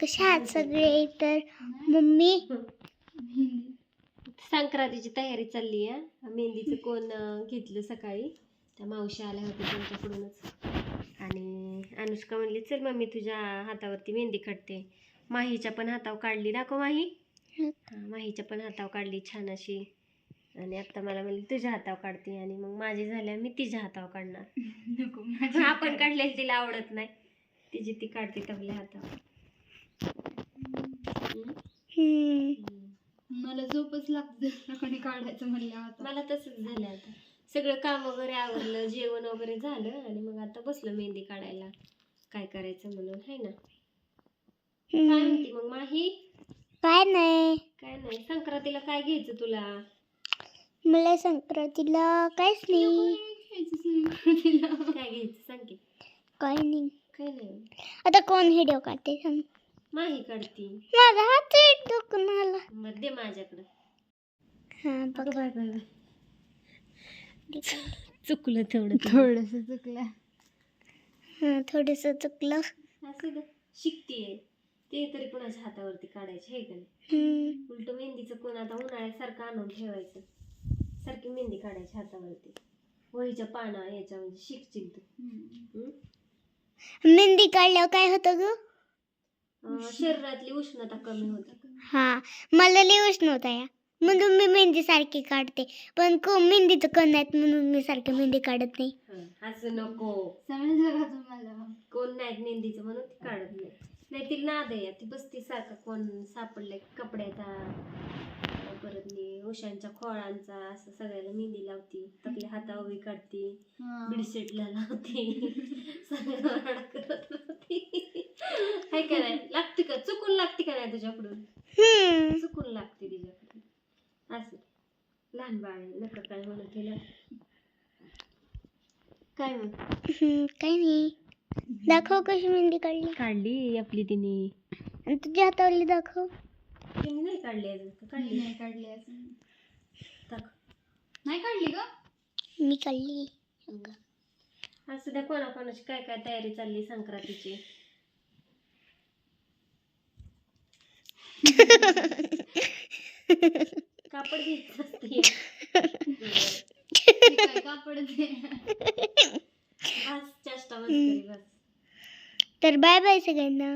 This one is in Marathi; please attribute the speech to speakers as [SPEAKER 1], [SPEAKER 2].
[SPEAKER 1] कशा आहात सगळे? तर मम्मी?
[SPEAKER 2] संक्रांतीची तयारी चालली आहे. मेहंदीचं कोण घेतलं सकाळी? त्या मावशी आल्या होत्या त्यांच्याकडूनच. आणि अनुष्का म्हणली चल मम्मी तुझ्या हातावरती मेहंदी काढते. माहीच्या पण हातावर काढली दाखव माही? माहीच्या पण हातावर काढली छान अशी. आणि आता मला म्हणली तुझ्या हातावर काढते. आणि मग माझी झाल्या मी तिच्या हातावर काढणार. आपण काढलेली तिला आवडत नाही. तिची ती काढते तबल्या हातावर.
[SPEAKER 3] मला झोपच लागते. कोणी काढायचं म्हणलं आता.
[SPEAKER 2] मला तसंच झालं आता. सगळं काम वगैरे आवरलं जेवण वगैरे झालं आणि मग आता बसलं मेहंदी काढायला. काय करायचं म्हणून है ना? काय. म्हणते मग माही?
[SPEAKER 1] काय नाही.
[SPEAKER 2] काय नाही. संक्रांतीला काय घ्यायचं तुला?
[SPEAKER 1] मला संक्रांतीला काहीच नाही.
[SPEAKER 2] काय घ्यायचं? सांग की.
[SPEAKER 1] काय नाही.
[SPEAKER 2] काय नाही.
[SPEAKER 1] आता कोण व्हिडिओ काढते? सांग
[SPEAKER 2] माही काढती.
[SPEAKER 1] माझा हात
[SPEAKER 2] माझ्याकडं.
[SPEAKER 1] हा बघ.
[SPEAKER 2] अगं बाय बाय बाय. चुकलं तेवढं
[SPEAKER 3] थोडस चुकलं.
[SPEAKER 1] हा थोडस चुकलं.
[SPEAKER 2] असं शिकतीये. ते तरी कोणाच्या हातावरती काढायचे हे का नाही. उलट मेहंदीचं कोण आता उन्हाळ्यासारखं आणून ठेवायचं. सारखी मेहंदी काढायची हातावरती. वहीच्या पाना याच्या म्हणजे शिकशील तू?
[SPEAKER 1] मेहंदी काढल्यावर काय होतं ग?
[SPEAKER 2] शरीरातली उष्णता कमी होते.
[SPEAKER 1] हा मला लई उष्ण होता या. म्हणून मी मेहंदी सारखी काढते पण को मेहंदीचं कण आहेत म्हणून मी सारखी मेहंदी काढत नाही.
[SPEAKER 2] हं, असं नको.
[SPEAKER 3] समजलं का तुम्हाला
[SPEAKER 2] कोण नाही मेहंदीचं म्हणून ती काढत नाही. नाही ती नाद आहे ती बसती सारखं कोण सापडलंय कपड्याचा परत नी उशांच्या खोळांचा असं सगळ्याला मेहंदी लावती आपल्या हातावर उभी काढती
[SPEAKER 3] हा.
[SPEAKER 2] लावते सगळं करत होती. नाही लागते का? चुकून लागते का नाही तुझ्याकडून?
[SPEAKER 1] हम्म.
[SPEAKER 2] चुकून लागते तिच्याकडून. असं. लहान बाळ आहे, नका काय म्हणत तिला काय मग?
[SPEAKER 1] हम्म, काही नाही. दाखव कशी मेहंदी काढली.
[SPEAKER 2] काढली आपली तिने.
[SPEAKER 1] आणि तुझ्या हातावरली दाखव.
[SPEAKER 2] तिने नाही काढली अजून. का काढली?
[SPEAKER 3] नाही काढली अजून.
[SPEAKER 2] दाखव.
[SPEAKER 3] नाही काढली का
[SPEAKER 1] मी काढली.
[SPEAKER 2] असं द्या कोणाकोणाची काय काय तयारी चालली संक्रांतीची? कापड असते
[SPEAKER 3] कापड ते.
[SPEAKER 2] बस चेष्टा मस्करी बस
[SPEAKER 1] तर बाय बाय सगळ्यांना.